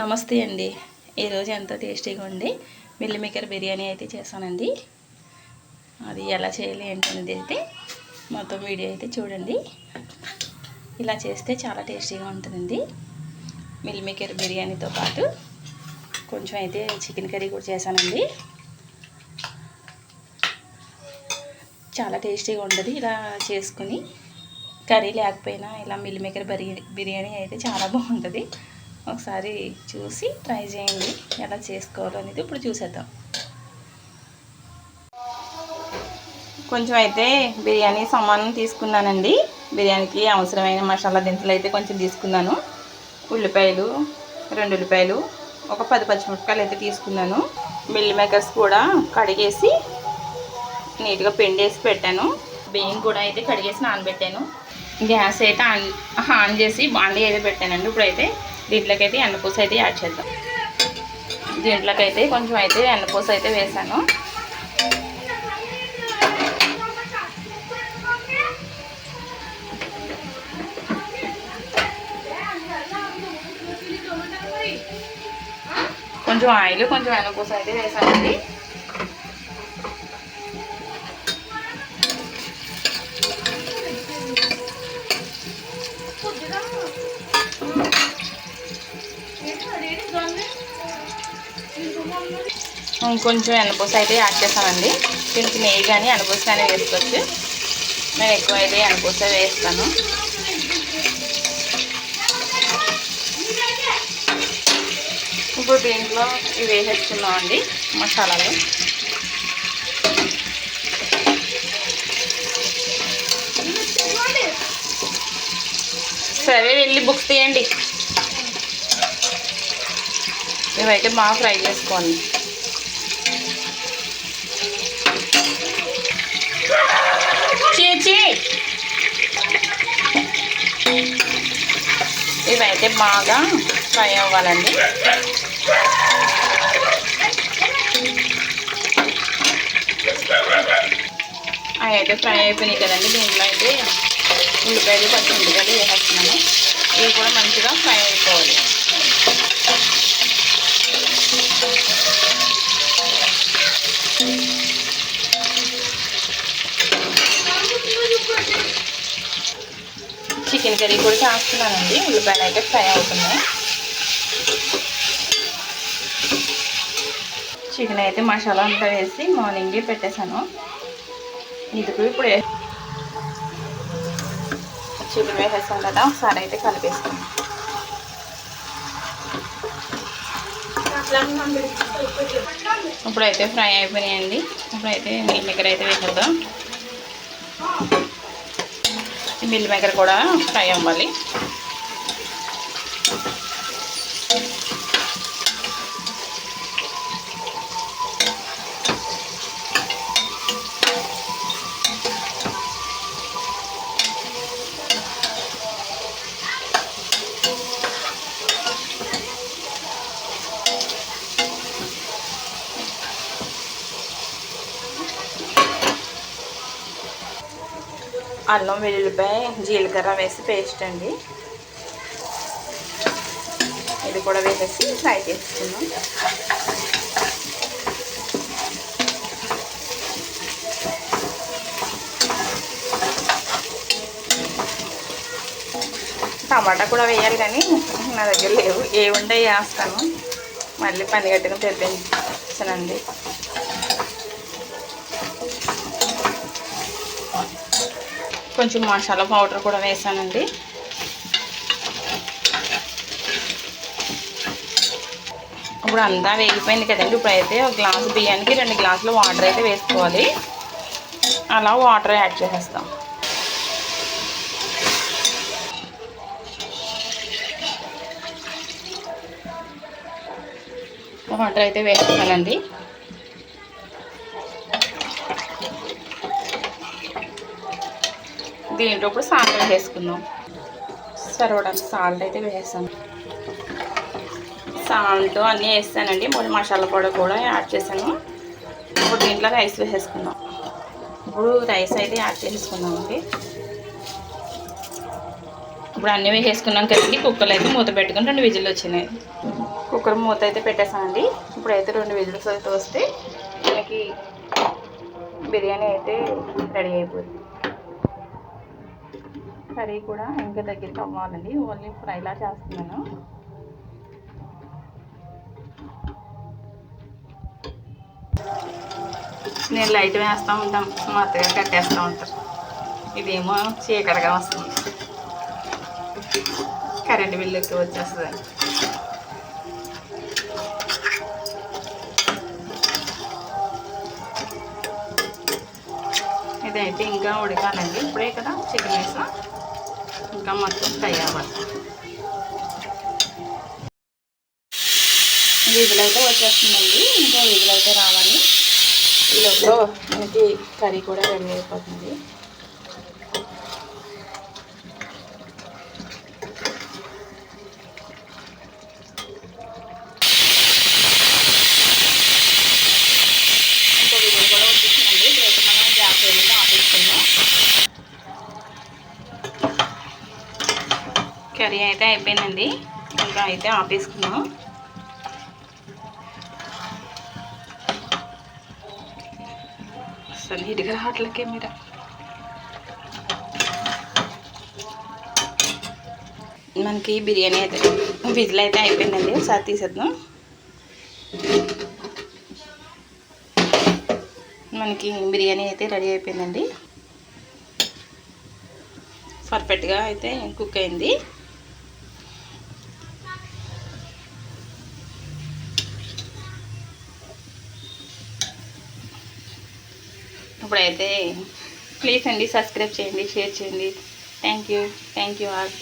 నమస్తే అండి. ఈరోజు ఎంతో టేస్టీగా ఉండి మిల్లిమేకర్ బిర్యానీ అయితే చేశానండి. అది ఎలా చేయాలి ఏంటనేది అయితే మొత్తం వీడియో అయితే చూడండి. ఇలా చేస్తే చాలా టేస్టీగా ఉంటుందండి. మిల్ బిర్యానీతో పాటు కొంచెం అయితే చికెన్ కర్రీ కూడా చేశానండి. చాలా టేస్టీగా ఉంటుంది ఇలా చేసుకుని. కర్రీ లేకపోయినా ఇలా మిల్ బిర్యానీ బిర్యానీ అయితే చాలా బాగుంటుంది. ఒకసారి చూసి ట్రై చేయండి. ఎలా చేసుకోవాలో అనేది ఇప్పుడు చూసేద్దాం. కొంచెం అయితే బిర్యానీ సామాను తీసుకున్నానండి. బిర్యానీకి అవసరమైన మసాలా దినుసులు అయితే కొంచెం తీసుకున్నాను. ఉల్లిపాయలు రెండు ఉల్లిపాయలు ఒక పది పచ్చిమిరపకాయలు అయితే తీసుకున్నాను. మిల్లి మేకర్స్ కూడా కడిగేసి నీట్గా పిండేసి పెట్టాను. బియ్యం కూడా అయితే కడిగేసి నానబెట్టాను. గ్యాస్ అయితే ఆన్ ఆన్ చేసి బాండీ అయితే పెట్టానండి ఇప్పుడైతే. దీంట్లోకి అయితే ఎన్నపూస అయితే యాడ్ చేద్దాం. దీంట్లోకి అయితే కొంచెం అయితే ఎన్నపూస అయితే వేసాను. కొంచెం ఆయిల్ కొంచెం ఎన్నపూస అయితే వేసానండి. కొంచెం ఎనపూస అయితే యాడ్ చేస్తామండి. దీనికి నెయ్యి కానీ ఎనపూస కానీ వేసుకోవచ్చు. నేను ఎక్కువ అయితే ఎనపూస వేస్తాను. ఇప్పుడు దీంట్లో ఇవి వేసేసుకున్నాం అండి మసాలాలు. సరే వెళ్ళి బుక్స్ తీయండి. ఇవైతే బాగా ఫ్రై చేసుకోండి. చీచి ఇవైతే బాగా ఫ్రై అవ్వాలండి. అవి అయితే ఫ్రై అయిపోయినాయి కదండి దీంట్లో అయితే ఉల్లిపాయలు పచ్చిమిరపకాయలు వేసేస్తున్నాను. ఇవి కూడా మంచిగా ఫ్రై అయిపోవాలి. చికెన్ కర్రీ కూడా చేస్తున్నానండి. ఉల్లిపాయలు అయితే ఫ్రై అవుతున్నాయి. చికెన్ అయితే మసాలా అంతా వేసి మార్నింగే పెట్టేశాను. ఇందుకు ఇప్పుడు చికెన్ వేసేసాం కదా ఒకసారి అయితే కలిపేస్తాను ఇప్పుడైతే ఫ్రై అయిపోయినాయండి. ఇప్పుడైతే నీళ్ళ దగ్గర అయితే వేసేద్దాం మిల్ మేకర్ కూడా ఫ్రై అవ్వాలి. అల్లం వెల్లుల్లిపాయ జీలకర్ర వేసి పేస్ట్ అండి. ఇది కూడా వేసేసి ఫ్రై చేసుకుందాం. టమాటా కూడా వేయాలి కానీ నా దగ్గర లేవు. ఏ ఉండే వేస్తాను. మళ్ళీ పని గట్టిగా తెప్పించానండి కొంచెం మసాలా పౌడర్ కూడా వేసానండి. ఇప్పుడు అంతా వేగిపోయింది కదండి. ఇప్పుడు అయితే ఒక గ్లాసు బియ్యానికి రెండు గ్లాసులు వాటర్ అయితే వేసుకోవాలి. అలా వాటర్ యాడ్ చేసేస్తాం. వాటర్ అయితే వేస్తానండి దీంట్లో ఇప్పుడు సాల్ట్ వేసుకుందాం సరవడానికి సాల్ట్ అయితే వేసాను. సాల్ట్ అన్నీ వేస్తానండి మూడు మసాలా పొడి కూడా యాడ్ చేశాను. ఇప్పుడు దీంట్లో రైస్ వేసేసుకుందాం. ఇప్పుడు రైస్ అయితే యాడ్ చేసేసుకుందామండి. ఇప్పుడు అన్నీ వేసేసుకున్నాం కదండి. కుక్కర్లు అయితే మూత పెట్టుకుని రెండు విజిల్లు వచ్చినాయి. కుక్కర్ మూత అయితే పెట్టేసానండి. ఇప్పుడైతే రెండు విజిల్స్ అయితే వస్తే మనకి బిర్యానీ అయితే రెడీ అయిపోయింది. కర్రీ కూడా ఇంకా దగ్గరికి అవ్వాలండి. ఓన్లీ ఫ్రైలా చేస్తున్నాను. నేను లైట్ వేస్తూ ఉంటాం. మా అత్తగారు కట్టేస్తూ ఉంటారు. ఇదేమో చీకటిగా వస్తుంది. కరెంట్ బిల్లు ఎక్కువ వచ్చేస్తుంది. ఇదైతే ఇంకా ఉడకాలండి. ఇప్పుడే కదా చికెన్ వేసాం ఇంకా మొత్తం ఫ్రై అవ్వాలి విజులు అయితే వచ్చేస్తుందండి ఇంకా విజులు అయితే రావాలి. ఈ లోపల మనకి కర్రీ కూడా రెడీ అయిపోతుంది ఇంకో విజులు కూడా వచ్చేసిందండి ఇప్పుడైతే మనం గ్యాస్ వెళ్ళి ఆపేసుకుందాం కర్రీ అయితే అయిపోయిందండి. ఇంకా అయితే ఆపేసుకున్నాం అసలు ఇదిగా రావట్లకే మీరు మనకి బిర్యానీ అయితే విజిల్ అయితే అయిపోయిందండి. ఒకసారి తీసేద్దాం. మనకి బిర్యానీ అయితే రెడీ అయిపోయిందండి. పర్ఫెక్ట్గా అయితే కుక్ అయింది. ఇప్పుడైతే ప్లీజ్ అండి సబ్స్క్రైబ్ చేయండి షేర్ చేయండి. Thank you thank you all